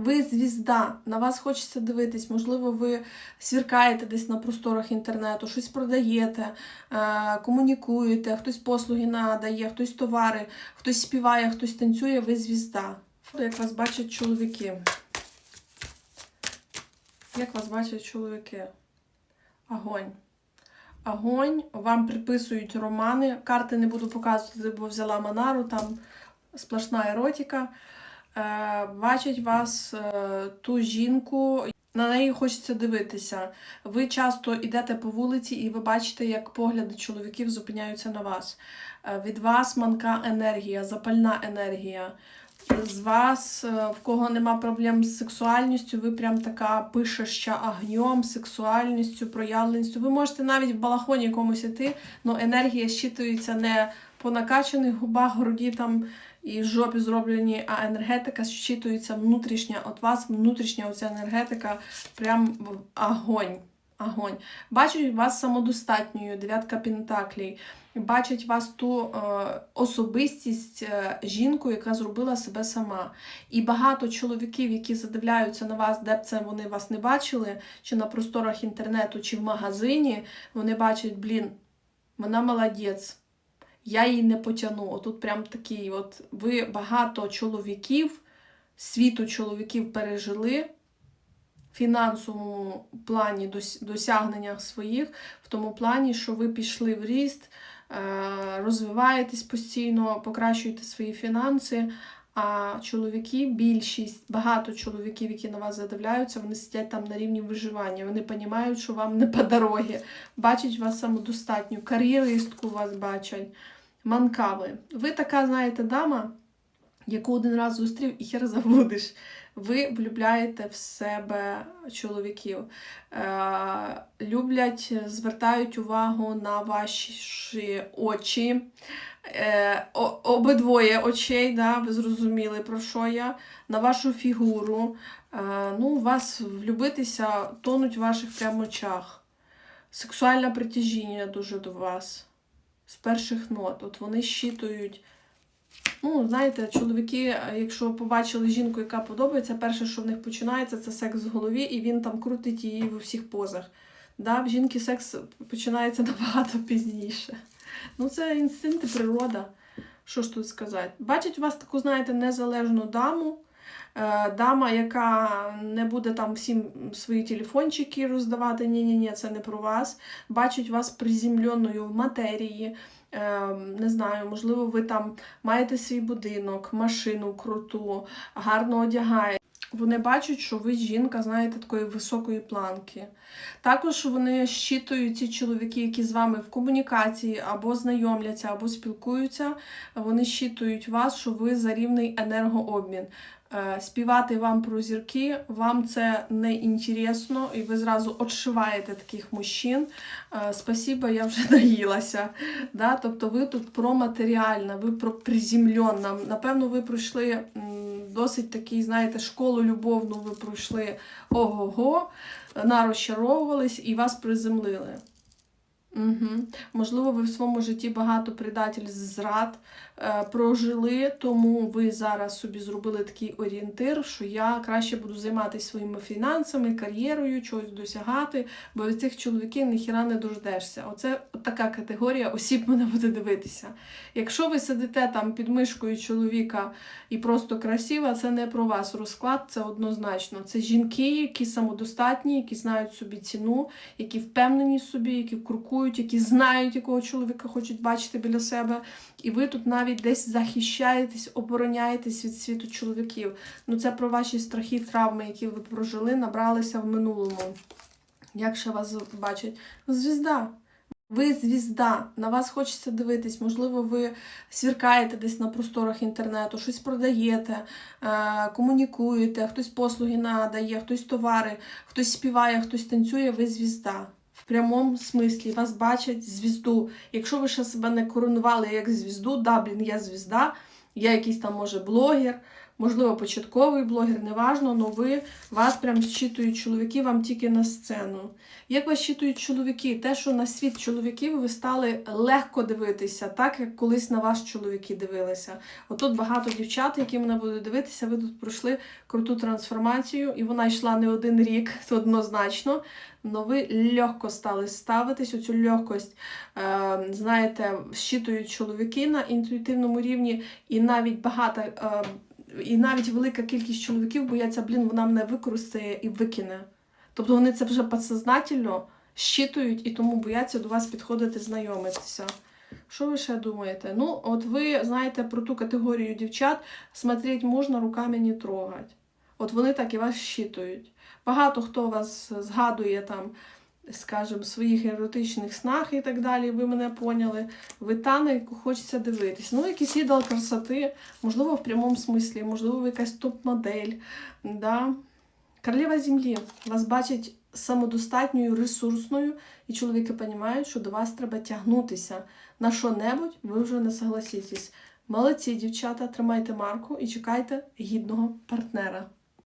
Ви звізда, на вас хочеться дивитись, можливо, ви свіркаєте десь на просторах інтернету, щось продаєте, е, комунікуєте, хтось послуги надає, хтось товари, хтось співає, хтось танцює, ви звізда. Як вас бачать чоловіки? Як вас бачать чоловіки? Огонь. Огонь, вам приписують романи. Карти не буду показувати, бо взяла Манару, там сплошна еротика. Е, бачать вас е, ту жінку, на неї хочеться дивитися. Ви часто йдете по вулиці і ви бачите, як погляди чоловіків зупиняються на вас. Е, від вас манка енергія, запальна енергія. З вас, в кого нема проблем з сексуальністю, ви прям така пишеща огнем, сексуальністю, проявленістю. Ви можете навіть в балахоні якомусь іти, але енергія щитується не по накачаних губах, груді там і жопі зроблені, а енергетика щитується внутрішня. От вас внутрішня оця енергетика, прям огонь. Огонь. Бачать вас самодостатньою, дев'ятка пентаклей. Бачать вас ту е, особистість е, жінку, яка зробила себе сама. І багато чоловіків, які задивляються на вас, де б це вони вас не бачили, чи на просторах інтернету, чи в магазині, вони бачать, блін, вона молодець. Я її не потягну. Отут прям такий, от ви багато чоловіків, світу чоловіків пережили в фінансовому плані дос- досягненнях своїх, в тому плані, що ви пішли в ріст, е, розвиваєтесь постійно, покращуєте свої фінанси. А чоловіки, більшість, багато чоловіків, які на вас задивляються, вони сидять там на рівні виживання. Вони розуміють, що вам не по дорогі. Бачать вас самодостатню, кар'єристку вас бачать, манкави. Ви така, знаєте, дама, яку один раз зустрів і хер забудеш. Ви влюбляєте в себе чоловіків. Е, люблять, звертають увагу на ваші очі. Е, обидвоє очей, да, ви зрозуміли, про що я, на вашу фігуру. Е, ну, вас влюбитися тонуть в ваших прям очах. Сексуальне притяжіння дуже до вас. З перших нот. От вони щитують. Ну, знаєте, чоловіки, е, якщо побачили жінку, яка подобається, перше, що в них починається, це секс в голові, і він там крутить її в усіх позах. Да, в жінки секс починається набагато пізніше. Ну, це інстинкти, природа. Що ж тут сказати? Бачить у вас таку, знаєте, незалежну даму. Е, Дама, яка не буде там всім свої телефончики роздавати, ні-ні-ні, це не про вас. Бачить вас приземленою в матерії. Е, Не знаю, можливо, ви там маєте свій будинок, машину круту, гарно одягаєте. Вони бачать, що ви жінка, знаєте, такої високої планки. Також вони щитують ці чоловіки, які з вами в комунікації або знайомляться, або спілкуються. Вони щитують вас, що ви за рівний енергообмін. Е, Співати вам про зірки, вам це не інтересно, і ви зразу отшиваєте таких мужчин. Е, Спасіба, я вже наїлася. Да? Тобто ви тут про матеріальне, ви про приземленне. Напевно, ви пройшли досить такий, знаєте, школу любовну, ви пройшли ого-го, нарозчаровувались і вас приземлили. Угу. Можливо, ви в своєму житті багато предательств, зрад е, прожили, тому ви зараз собі зробили такий орієнтир, що я краще буду займатися своїми фінансами, кар'єрою, чогось досягати, бо від цих чоловіків ніхіра не дождешся. Оце така категорія осіб мене буде дивитися. Якщо ви сидите там під мишкою чоловіка і просто красива, це не про вас розклад, це однозначно. Це жінки, які самодостатні, які знають собі ціну, які впевнені собі, які крокують, які знають, якого чоловіка хочуть бачити біля себе. І ви тут навіть десь захищаєтесь, обороняєтесь від світу чоловіків. Ну це про ваші страхи, травми, які ви прожили, набралися в минулому. Як ще вас бачать? Звізда. Ви звізда, на вас хочеться дивитись, можливо, ви свіркаєте десь на просторах інтернету, щось продаєте, е, комунікуєте, хтось послуги надає, хтось товари, хтось співає, хтось танцює, ви звізда. В прямому смислі вас бачать звізду. Якщо ви ще себе не коронували як звізду, да, блін, я звізда, я якийсь там, може, блогер, можливо, початковий блогер, неважно, але ви вас прям щитують чоловіки вам тільки на сцену. Як вас щитують чоловіки? Те, що на світ чоловіків ви стали легко дивитися, так як колись на вас чоловіки дивилися. Отут багато дівчат, які мене будуть дивитися, ви тут пройшли круту трансформацію, і вона йшла не один рік, це однозначно. Но ви легко стали ставитись, оцю легкость, е, знаєте, щитують чоловіки на інтуїтивному рівні, і навіть багато. Е, і навіть велика кількість чоловіків бояться, блін, вона мене використає і викине. Тобто вони це вже підсознательно щитують і тому бояться до вас підходити, знайомитися. Що ви ще думаєте? Ну, от ви знаєте про ту категорію дівчат, смотреть можна, руками не трогать. От вони так і вас щитують. Багато хто вас згадує там, скажімо, своїх еротичних снах і так далі, ви мене поняли. Ви та, на яку хочеться дивитись. Ну, якийсь ідол красоти, можливо, в прямому смислі, можливо, ви якась топ-модель. Да? Королева землі вас бачить самодостатньою, ресурсною, і чоловіки розуміють, що до вас треба тягнутися на що-небудь, ви вже не согласитесь. Молодці, дівчата, тримайте марку і чекайте гідного партнера.